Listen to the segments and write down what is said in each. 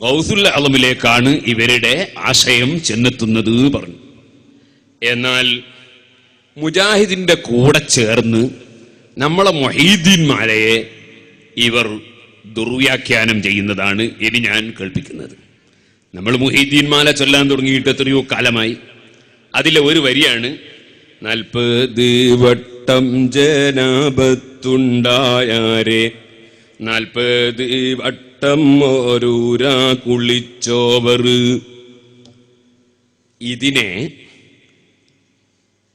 ഗൗസുൽ അളമിലേക്കാണ് ഇവരുടെ ആശയം ചെന്നെത്തുന്നത് പറഞ്ഞു. എന്നാൽ മുജാഹിദിന്റെ കൂടെ ചേർന്ന് നമ്മളെ മൊഹീദ്ദീൻമാരെ ഇവർ ദുർവ്യാഖ്യാനം ചെയ്യുന്നതാണ് ഇനി ഞാൻ കേൾപ്പിക്കുന്നത്. നമ്മൾ മുഹീദ്ദീൻമാല ചൊല്ലാൻ തുടങ്ങിയിട്ട് എത്രയോ കാലമായി. അതിലെ ഒരു വരിയാണ് നാൽപ്പത് വട്ടം ജനാപത്തുണ്ടായാരെ നാൽപ്പത് വട്ടം ഓരൂരാ കുളിച്ചോവർ. ഇതിനെ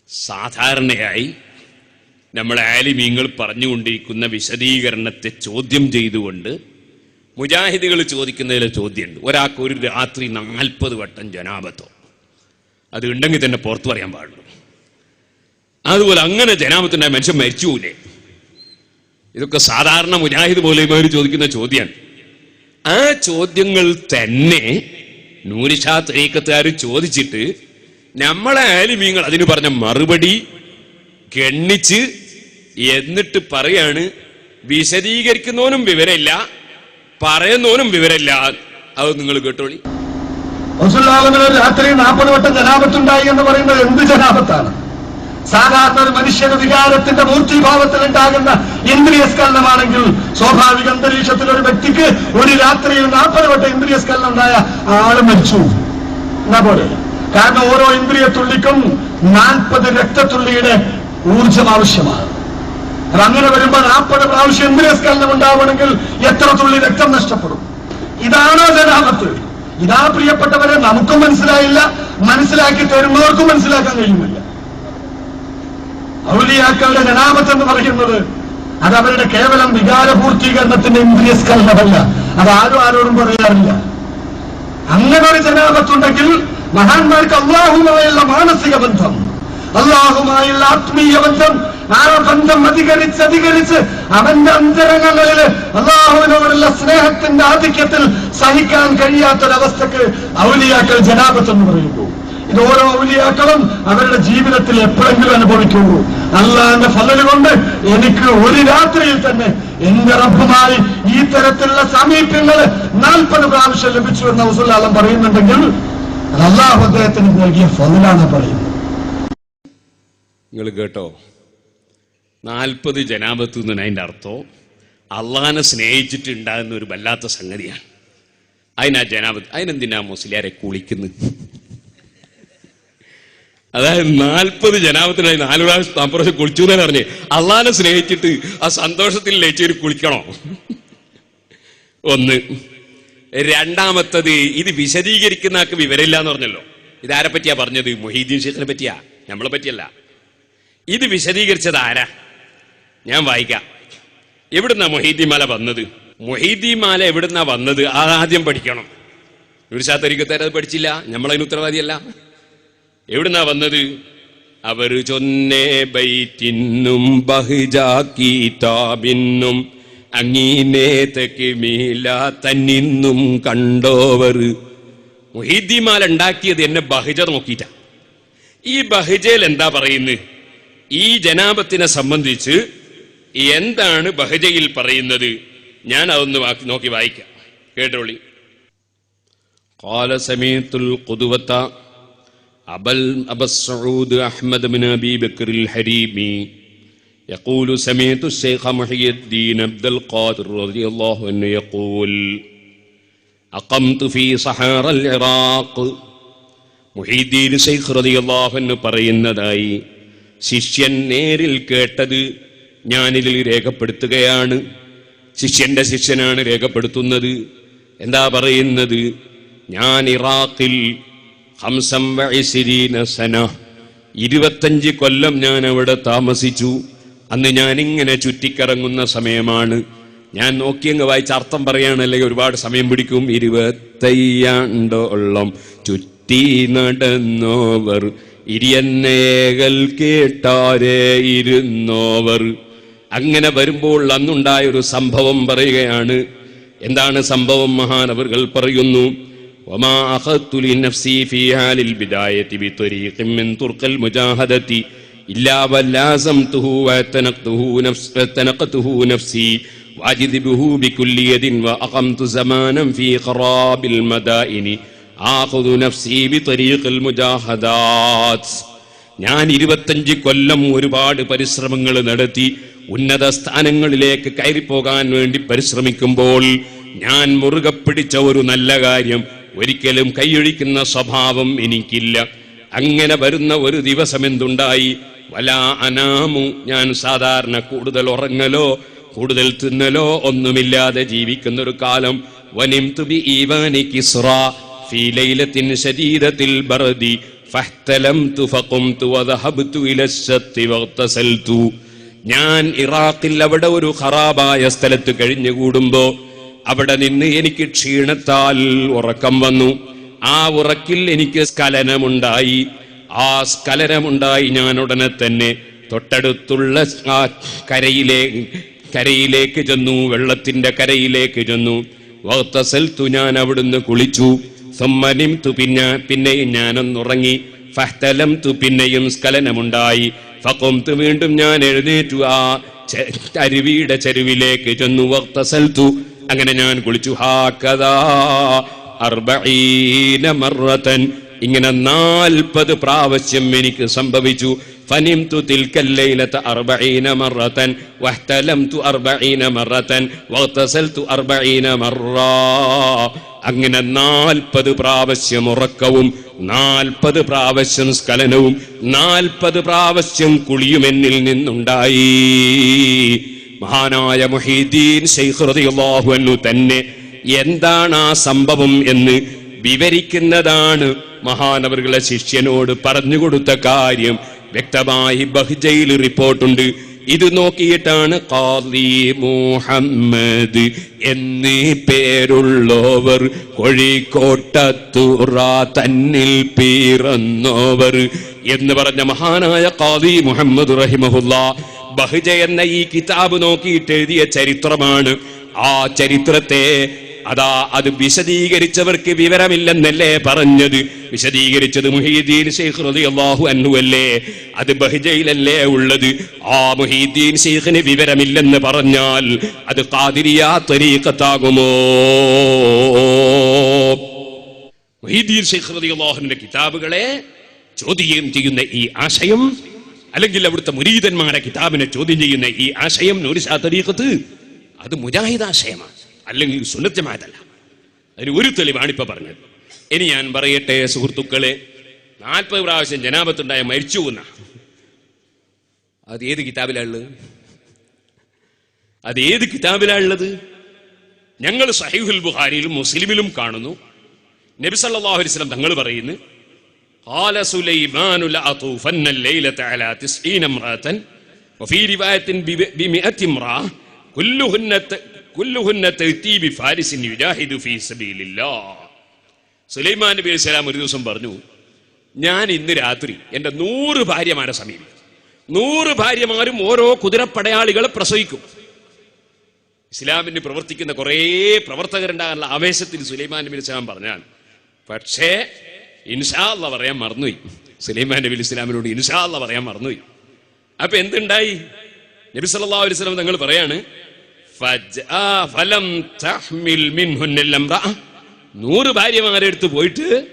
സാധാരണയായി നമ്മൾ ആലിമീങ്ങൾ പറഞ്ഞുകൊണ്ടിരിക്കുന്ന വിശദീകരണത്തെ ചോദ്യം ചെയ്തുകൊണ്ട് മുജാഹിദികൾ ചോദിക്കുന്നതിലെ ചോദ്യമുണ്ട്. ഒരാൾക്ക് ഒരു രാത്രി നാൽപ്പത് വട്ടം ജനാപത്തോ അത് ഉണ്ടെങ്കിൽ തന്നെ പുറത്തു പറയാൻ പാടുള്ളൂ. അതുപോലെ അങ്ങനെ ജനാപത്തുണ്ടായ മനുഷ്യൻ മരിച്ചുകൂലേ ഇതൊക്കെ സാധാരണ മുജാഹിദ് പോലെയുമാർ ചോദിക്കുന്ന ചോദ്യമാണ്. ആ ചോദ്യങ്ങൾ തന്നെ നൂരിഷാ തരീക്കത്തുകാർ ചോദിച്ചിട്ട് നമ്മളെ ആലിമീങ്ങൾ അതിന് പറഞ്ഞ മറുപടി ഗണ്ണിച്ച് എന്നിട്ട് പറയാണ് വിശദീകരിക്കുന്നവനും വിവരമില്ല പറയുന്നവനും വിവരമില്ല. അത് നിങ്ങൾ കേട്ടോളി. രാത്രി നാൽപ്പത് വട്ടം ജനാപത്തുണ്ടായി എന്ന് പറയുന്നത് എന്ത് ജനാപത്താണ്? സാധാരണ ഒരു മനുഷ്യന്റെ വികാരത്തിന്റെ മൂർത്തിഭാവത്തിൽ ഉണ്ടാകുന്ന ഇന്ദ്രിയ സ്കലനമാണെങ്കിൽ സ്വാഭാവിക അന്തരീക്ഷത്തിൽ ഒരു വ്യക്തിക്ക് ഒരു രാത്രിയിൽ നാൽപ്പത് വട്ടം ഇന്ദ്രിയ സ്കലനം ഉണ്ടായ ആൾ മരിച്ചു. എന്നാ പോലെ? കാരണം ഓരോ ഇന്ദ്രിയ തുള്ളിക്കും നാൽപ്പത് രക്തത്തുള്ളിയുടെ ഊർജം ആവശ്യമാണ്. അങ്ങനെ വരുമ്പോൾ നാൽപ്പത് പ്രാവശ്യം ഇന്ദ്രിയ സ്കലനം ഉണ്ടാവണമെങ്കിൽ എത്ര തുള്ളി രക്തം നഷ്ടപ്പെടും? ഇതാണോ ജനാമത്ത് ഇതാ പ്രിയപ്പെട്ടവരെ നമുക്കും മനസ്സിലായില്ല. മനസ്സിലാക്കി തരുന്നവർക്കും മനസ്സിലാക്കാൻ കഴിയുന്നില്ല. ഔലിയാക്കളുടെ ജനാമത്ത് എന്ന് പറയുന്നത് അത് അവരുടെ കേവലം വികാരപൂർത്തീകരണത്തിന്റെ ഇന്ദ്രിയ സ്കലനമല്ല അത് ആരും ആരോടും പറയാറില്ല. അങ്ങനെ ഒരു ജനാമത്തുണ്ടെങ്കിൽ മഹാന്മാർക്ക് അള്ളാഹുമായുള്ള മാനസിക ബന്ധം അള്ളാഹുമായുള്ള ആത്മീയ ബന്ധം ആ ബന്ധം അധികരിച്ച് അധികരിച്ച് അവന്റെ അന്തരംഗങ്ങളിൽ അള്ളാഹുവിനോടുള്ള സ്നേഹത്തിന്റെ ആധിക്യത്തിൽ സഹിക്കാൻ കഴിയാത്തൊരവസ്ഥക്ക് ഔലിയാക്കൾ ജനാപത്ത് എന്ന് പറയുന്നു. ഇത് ഓരോ ഔലിയാക്കളും അവരുടെ ജീവിതത്തിൽ എപ്പോഴെങ്കിലും അനുഭവിക്കുള്ളൂ. അള്ളാന്റെ ഫലല് കൊണ്ട് എനിക്ക് ഒരു രാത്രിയിൽ തന്നെ എന്റെ റബ്ബുമായി ഈ തരത്തിലുള്ള സമീപ്യങ്ങൾ നാൽപ്പത് പ്രാവശ്യം ലഭിച്ചു എന്ന് ഹുസുല്ലാലം പറയുന്നുണ്ടെങ്കിൽ അത് അള്ളാഹു അദ്ദേഹത്തിന് നൽകിയ ഫലലാണ് പറയുന്നത്. നിങ്ങൾ കേട്ടോ? നാൽപ്പത് ജനാപത്ത് എന്ന് അതിന്റെ അർത്ഥം. അള്ളഹാനെ സ്നേഹിച്ചിട്ടുണ്ടാകുന്ന ഒരു വല്ലാത്ത സംഗതിയാണ്. അതിനാ ജനാപത്ത് അതിനെന്തിനാ മുസ്ലിയാരെ കുളിക്കുന്നത്? അതായത് നാൽപ്പത് ജനാപത്തിനായി നാല് പ്രാവശ്യം നാല് പ്രാവശ്യം കുളിച്ചു എന്നാണ് പറഞ്ഞ്. അള്ളാനെ സ്നേഹിച്ചിട്ട് ആ സന്തോഷത്തിൽ ലയിച്ചൊരു കുളിക്കണോ? ഒന്ന്. രണ്ടാമത്തത് ഇത് വിശദീകരിക്കുന്ന ആൾക്ക് വിവരമില്ല എന്ന് പറഞ്ഞല്ലോ. ഇതാരെ പറ്റിയാ പറഞ്ഞത്? മൊഹീദ്ദീൻ ഷേഖിനെ പറ്റിയാ? നമ്മളെ പറ്റിയല്ല. ഇത് വിശദീകരിച്ചത് ആരാ? ഞാൻ വായിക്കാം. എവിടുന്നാ മൊഹീദ്ദിമാല വന്നത്? മൊഹീദ്ദിമാല എവിടുന്നാ വന്നത്? ആദ്യം പഠിക്കണം. ഒരു ശാത്തരിക്കത്തേരത് പഠിച്ചില്ല. നമ്മളതിന് ഉത്തരവാദിയല്ല. എവിടുന്നാ വന്നത് അവർ ചൊന്നേ ബൈറ്റിന്നും ബഹുജാക്കീതാബിന്നും അങ്ങീനേ തെക്കിമീല തന്നിന്നും കണ്ടോവർ മൊഹീദ്ദിമാല ഉണ്ടാക്കിയത് എന്നെ ബഹുജ നോക്കിയിട്ടാ ഈ ബഹജയിൽ എന്താ പറയുന്നത് ഈ ജനാപത്തിനെ സംബന്ധിച്ച് എന്താണ് ബഹജയിൽ പറയുന്നത് ഞാൻ അതൊന്ന് വാക്കി നോക്കി വായിക്കാം കേട്ടോളി قال سمعت القدوة أبا أبا السعود أحمد بن أبي بكر الحريمي يقول سمعت الشيخ محي الدين عبد القادر رضي الله عنه يقول أقمت في صحارى العراق മുഹീദ്ദീൻ ശൈഖ് റളിയല്ലാഹു അൻഹു പറയുന്നതായി ശിഷ്യൻ നേരിൽ കേട്ടത് ഞാനിതിൽ രേഖപ്പെടുത്തുകയാണ് ശിഷ്യന്റെ ശിഷ്യനാണ് രേഖപ്പെടുത്തുന്നത് എന്താ പറയുന്നത് ഞാൻ ഇറാഖിൽ ഹംസം സന. ഇരുപത്തഞ്ച് കൊല്ലം ഞാൻ അവിടെ താമസിച്ചു. അന്ന് ഞാനിങ്ങനെ ചുറ്റിക്കറങ്ങുന്ന സമയമാണ്. ഞാൻ നോക്കിയങ്ങ് വായിച്ച അർത്ഥം പറയുകയാണല്ലെങ്കിൽ ഒരുപാട് സമയം പിടിക്കും. ഇരുപത്തയ്യാണ്ടോളം ചുറ്റി നടന്നോവർ. ഇരിയന്നേകൽ കേട്ടാരേ ഇരുന്നോവർ. അങ്ങനെ വരുമ്പോൾ അന്നുണ്ടായ ഒരു സംഭവം പറയുകയാണ്. എന്താണ് സംഭവം? മഹാനവറുകൾ പറയുന്നു. وما أخذت لنفسي في حال البداية بطريق من طرق المجاهدة إلا ولازمته واعتنقته نفس واعتنقته نفسي واجذبه بكل يد وأقمت زمانا في خراب المدائن آخذ نفسي بطريق المجاهدات ഞാൻ ഇരുപത്തഞ്ച് കൊല്ലം ഒരുപാട് പരിശ്രമങ്ങൾ നടത്തി ഉന്നത സ്ഥാനങ്ങളിലേക്ക് കയറിപ്പോകാൻ വേണ്ടി പരിശ്രമിക്കുമ്പോൾ ഞാൻ മുറുകെ പിടിച്ച ഒരു നല്ല കാര്യം ഒരിക്കലും കൈയൊഴിക്കുന്ന സ്വഭാവം എനിക്കില്ല. അങ്ങനെ വരുന്ന ഒരു ദിവസം എന്തുണ്ടായി? വല അനാമു ഞാൻ സാധാരണ കൂടുതൽ ഉറങ്ങലോ കൂടുതൽ തിന്നലോ ഒന്നുമില്ലാതെ ജീവിക്കുന്ന ഒരു കാലം. വനിം തുബി ഈവാനി കിസ്റ ഫീലൈലത്തിൻ ശരീരത്തിൽ ബർദി ഫഹ്തലം തുഫക്കും തുവദഹബ്തു ഇലശ്ശത്തി വക്തസൽത്തു ഞാൻ ഇറാഖിൽ അവിടെ ഒരു ഖറാബായ സ്ഥലത്ത് കഴിഞ്ഞുകൂടുമ്പോൾ അവിടെ നിന്ന് എനിക്ക് ക്ഷീണത്താൽ ഉറക്കം വന്നു. ആ ഉറക്കിൽ എനിക്ക് സ്ഖലനമുണ്ടായി ആ സ്ഖലനമുണ്ടായി ഞാൻ ഉടനെ തന്നെ തൊട്ടടുത്തുള്ള ആ കരയിലെ കരയിലേക്ക് ചെന്നു വെള്ളത്തിന്റെ കരയിലേക്ക് ചെന്നു. വക്തസൽത്തു ഞാൻ അവിടുന്ന് കുളിച്ചു. സമ്മനിം തു പിന്നെ പിന്നെയും ഞാനൊന്നുറങ്ങി. ഫഹ്തലം തു പിന്നെയും സ്ഖലനമുണ്ടായി ഫക്കൊംതു വീണ്ടും ഞാൻ എഴുന്നേറ്റു. ആ അരുവിയുടെ ചെരുവിലേക്ക് ചെന്നു. വക്തസൽത്തു അങ്ങനെ ഞാൻ കുളിച്ചു ഹാക്കഥാ അർബഈന മറത്തൻ ഇങ്ങനെ നാൽപ്പത് പ്രാവശ്യം എനിക്ക് സംഭവിച്ചു فنمت تلك الليلة أربعين مرة واحتلمت أربعين مرة واغتسلت أربعين مرة അങ്ങനെ നാൽപ്പത് പ്രാവശ്യം ഉറക്കവും നാൽപ്പത് പ്രാവശ്യം സ്ഖലനവും നാൽപ്പത് പ്രാവശ്യം കുളിയും എന്നിൽ നിന്നുണ്ടായി മഹാനായ മുഹീദ്ദീൻ അൻഹു തന്നെ എന്താണ് ആ സംഭവം എന്ന് വിവരിക്കുന്നതാണ് മഹാനവറുകളെ ശിഷ്യനോട് പറഞ്ഞുകൊടുത്ത കാര്യം. വ്യക്തമായി ബഹ്ജയിൽ റിപ്പോർട്ടുണ്ട്. ഇത് നോക്കിയിട്ടാണ് ഖാദി മുഹമ്മദ് എന്നീ പേരുള്ളവർ കോഴിക്കോട്ടത്തുറ തന്നിൽ പിറന്നവർ എന്ന് പറഞ്ഞ മഹാനായ ഖാദി മുഹമ്മദ് റഹിമഹുല്ല ബഹ്ജ എന്ന ഈ കിതാബ് നോക്കിയിട്ട് എഴുതിയ ചരിത്രമാണ്. ആ ചരിത്രത്തെ അതാ അത് വിശദീകരിച്ചവർക്ക് വിവരമില്ലെന്നല്ലേ പറഞ്ഞത്. വിശദീകരിച്ചത് മുഹീദ്ദീൻ ശൈഖ് റളിയല്ലാഹു അൻഹു അല്ലേ? അത് ബഹ്ജയിലല്ലേ ഉള്ളത്? ആ മുഹീദ്ദീൻ ഷെയ്ഖിന് വിവരമില്ലെന്ന് പറഞ്ഞാൽ അത് ഖാദിരിയ തരീഖത്താകുമോ? മുഹീദ്ദീൻ ശൈഖ് റളിയല്ലാഹുവിന്റെ കിതാബുകളെ ചോദ്യം ചെയ്യുന്ന ഈ ആശയം അല്ലെങ്കിൽ അവിടുത്തെ മുരീതന്മാരെ കിതാബിനെ ചോദ്യം ചെയ്യുന്ന ഈ ആശയം നൂരിശാ തരീഖത്ത് അത് മുജാഹിദ് ആശയമാണ് അല്ലെങ്കിൽ സുന്നത്തമായതല്ല അതിന് ഒരു തെളിവാണ് ഇപ്പൊ പറഞ്ഞത്. ഇനി ഞാൻ പറയട്ടെ സുഹൃത്തുക്കളെ നാൽപ്പത് പ്രാവശ്യം ജനാപത്തുണ്ടായ മരിച്ചു എന്ന. അത് ഏത് കിതാബിലാ ഉള്ളത്? അത് ഏത് കിതാബിലാ ഉള്ളത്? ഞങ്ങൾ സഹീഹുൽ ബുഹാരിയിലും മുസ്ലിമിലും കാണുന്നു. നബി അലൈഹി തങ്ങൾ പറയുന്നു قال سليمان لأطوفن الليلة على تسعين امرأة وفي رواية بب- بمئة امرأة كلهن ت- كلهن تأتي بفارس يجاهد في سبيل الله സുലൈമാൻ നബി അലൈഹി സ്വലാം ഒരു ദിവസം പറഞ്ഞു ഞാൻ ഇന്ന് രാത്രി എൻ്റെ നൂറ് ഭാര്യമാരെ സമീപിക്കും നൂറ് ഭാര്യമാരും ഓരോ കുതിരപ്പടയാളികളെ പ്രസവിക്കും ഇസ്ലാമിന് പ്രവർത്തിക്കുന്ന കുറേ പ്രവർത്തകരുണ്ടാകാനുള്ള ആവേശത്തിൽ സുലൈമാൻ നബി അലൈഹി സ്വലാം പറഞ്ഞാൽ പക്ഷേ ഇൻഷാ പറയാൻ മറന്നുപോയി. സുലൈമാൻ നബി ഇസ്ലാമിനോട് ഇൻഷാ പറയാൻ മറന്നുപോയി. അപ്പൊ എന്തുണ്ടായി? നബി സല്ലല്ലാഹു അലൈഹി വസല്ലം തങ്ങൾ പറയാണ്. നൂറ് ഭാര്യമാരെ അടുത്ത് പോയിട്ട്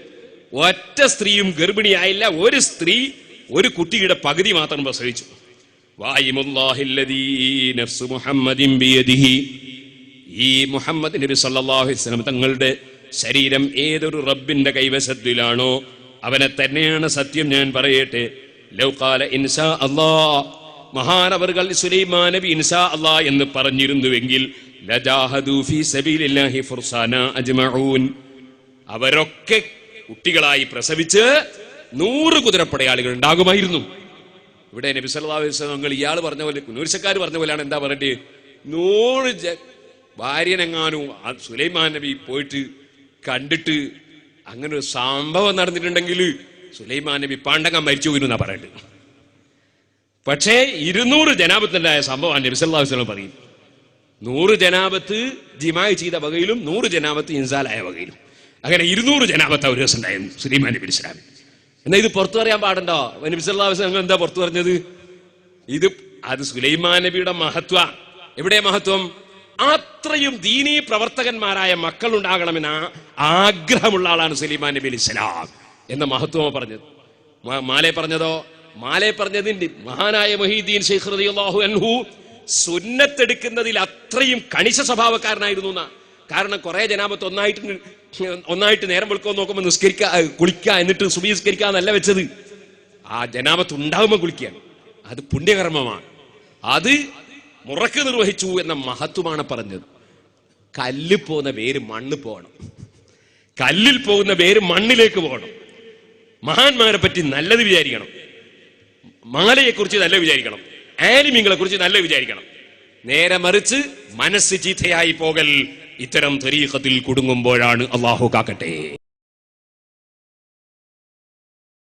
ഒറ്റ സ്ത്രീയും ഗർഭിണിയായില്ല ഒരു സ്ത്രീ ഒരു കുട്ടിയുടെ പകുതി മാത്രം പ്രസവിച്ചു. ഈ മുഹമ്മദ് നബി വസല്ലം തങ്ങളുടെ ശരീരം ഏതൊരു റബ്ബിന്റെ കൈവശത്തിലാണോ അവനെ തന്നെയാണ് സത്യം ഞാൻ പറയട്ടെ. ലൗകാല ഇൻസാ അള്ളാ മഹാനവറുകൾ സുലൈമാ നബി ഇൻസാ അള്ളാ എന്ന് പറഞ്ഞിരുന്നുവെങ്കിൽ അവരൊക്കെ കുട്ടികളായി പ്രസവിച്ച് നൂറ് കുതിരപ്പടയാളികൾ ഉണ്ടാകുമായിരുന്നു. ഇവിടെ നബി വസല്ലം ഇയാൾ പറഞ്ഞ പോലെ കുന്നൂരിശക്കാർ പറഞ്ഞ പോലെയാണ് എന്താ പറയട്ടെ നൂറ് ഭാര്യനെങ്ങാനും സുലൈമാൻ നബി പോയിട്ട് കണ്ടിട്ട് അങ്ങനെ ഒരു സംഭവം നടന്നിട്ടുണ്ടെങ്കിൽ സുലൈമാൻ നബി പാണ്ടകം മരിച്ചു പോയിരുന്നു എന്നാ പക്ഷേ ഇരുന്നൂറ് ജനാപത്തിന്റെതായ സംഭവമാണ് നബി അലൈഹി വസല്ലം പറയും. നൂറ് ജനാപത്ത് ജിമായി ചെയ്ത വകയിലും നൂറ് ജനാപത്ത് ഇൻസാലായ വകയിലും. അങ്ങനെ ഇരുന്നൂറ് ജനാപത്ത് ഒരു ദിവസം ഉണ്ടായിരുന്നു സുലൈമാൻ നബി ഇസ്ലാം എന്നാ ഇത് പുറത്തു പറയാൻ പാടുണ്ടോ? നബി അലൈഹി വസല്ലം എന്താ പുറത്തു പറഞ്ഞത്? ഇത് അത് സുലൈമാൻ നബിയുടെ മഹത്വ. എവിടെ മഹത്വം? അത്രയും ദീനീ പ്രവർത്തകന്മാരായ മക്കൾ ഉണ്ടാകണമെന്ന് ആഗ്രഹമുള്ള ആളാണ് സുലൈമാൻ നബി അലി ഇസ്ലാം എന്ന മഹത്വം പറഞ്ഞത്. മാലെ പറഞ്ഞതോ? മാലെ പറഞ്ഞതിന്റെ മഹാനായ മൊഹീദ്ദീൻ ഷെയ്ഖ് റളിയല്ലാഹു അൻഹു സുന്നത്തെടുക്കുന്നതിൽ അത്രയും കണിശ സ്വഭാവക്കാരനായിരുന്നു എന്നാ. കാരണം കുറെ ജനാപത്ത് ഒന്നായിട്ട് ഒന്നായിട്ട് നേരം വെളുക്കോ നോക്കുമ്പോൾ നിസ്കരിക്ക കുളിക്കുക എന്നിട്ട് സുബീസ്കരിക്കാന്നല്ല വെച്ചത്. ആ ജനാപത്ത് ഉണ്ടാകുമ്പോൾ കുളിക്കുക അത് പുണ്യകർമ്മമാണ്. അത് മുറക്ക് നിർവഹിച്ചു എന്ന മഹത്വമാണ് പറഞ്ഞത്. കല്ലിൽ പോകുന്ന പേര് മണ്ണ് പോകണം. കല്ലിൽ പോകുന്ന പേര് മണ്ണിലേക്ക് പോകണം. മഹാന്മാരെ പറ്റി നല്ലത് വിചാരിക്കണം. മാലയെ കുറിച്ച് നല്ല വിചാരിക്കണം. ആനിമിങ്ങളെ കുറിച്ച് നല്ല വിചാരിക്കണം. നേരെ മറിച്ച് മനസ്സ് ചീത്തയായി പോകൽ ഇത്തരം തരീഖത്തിൽ കുടുങ്ങുമ്പോഴാണ് അള്ളാഹു കാക്കട്ടെ.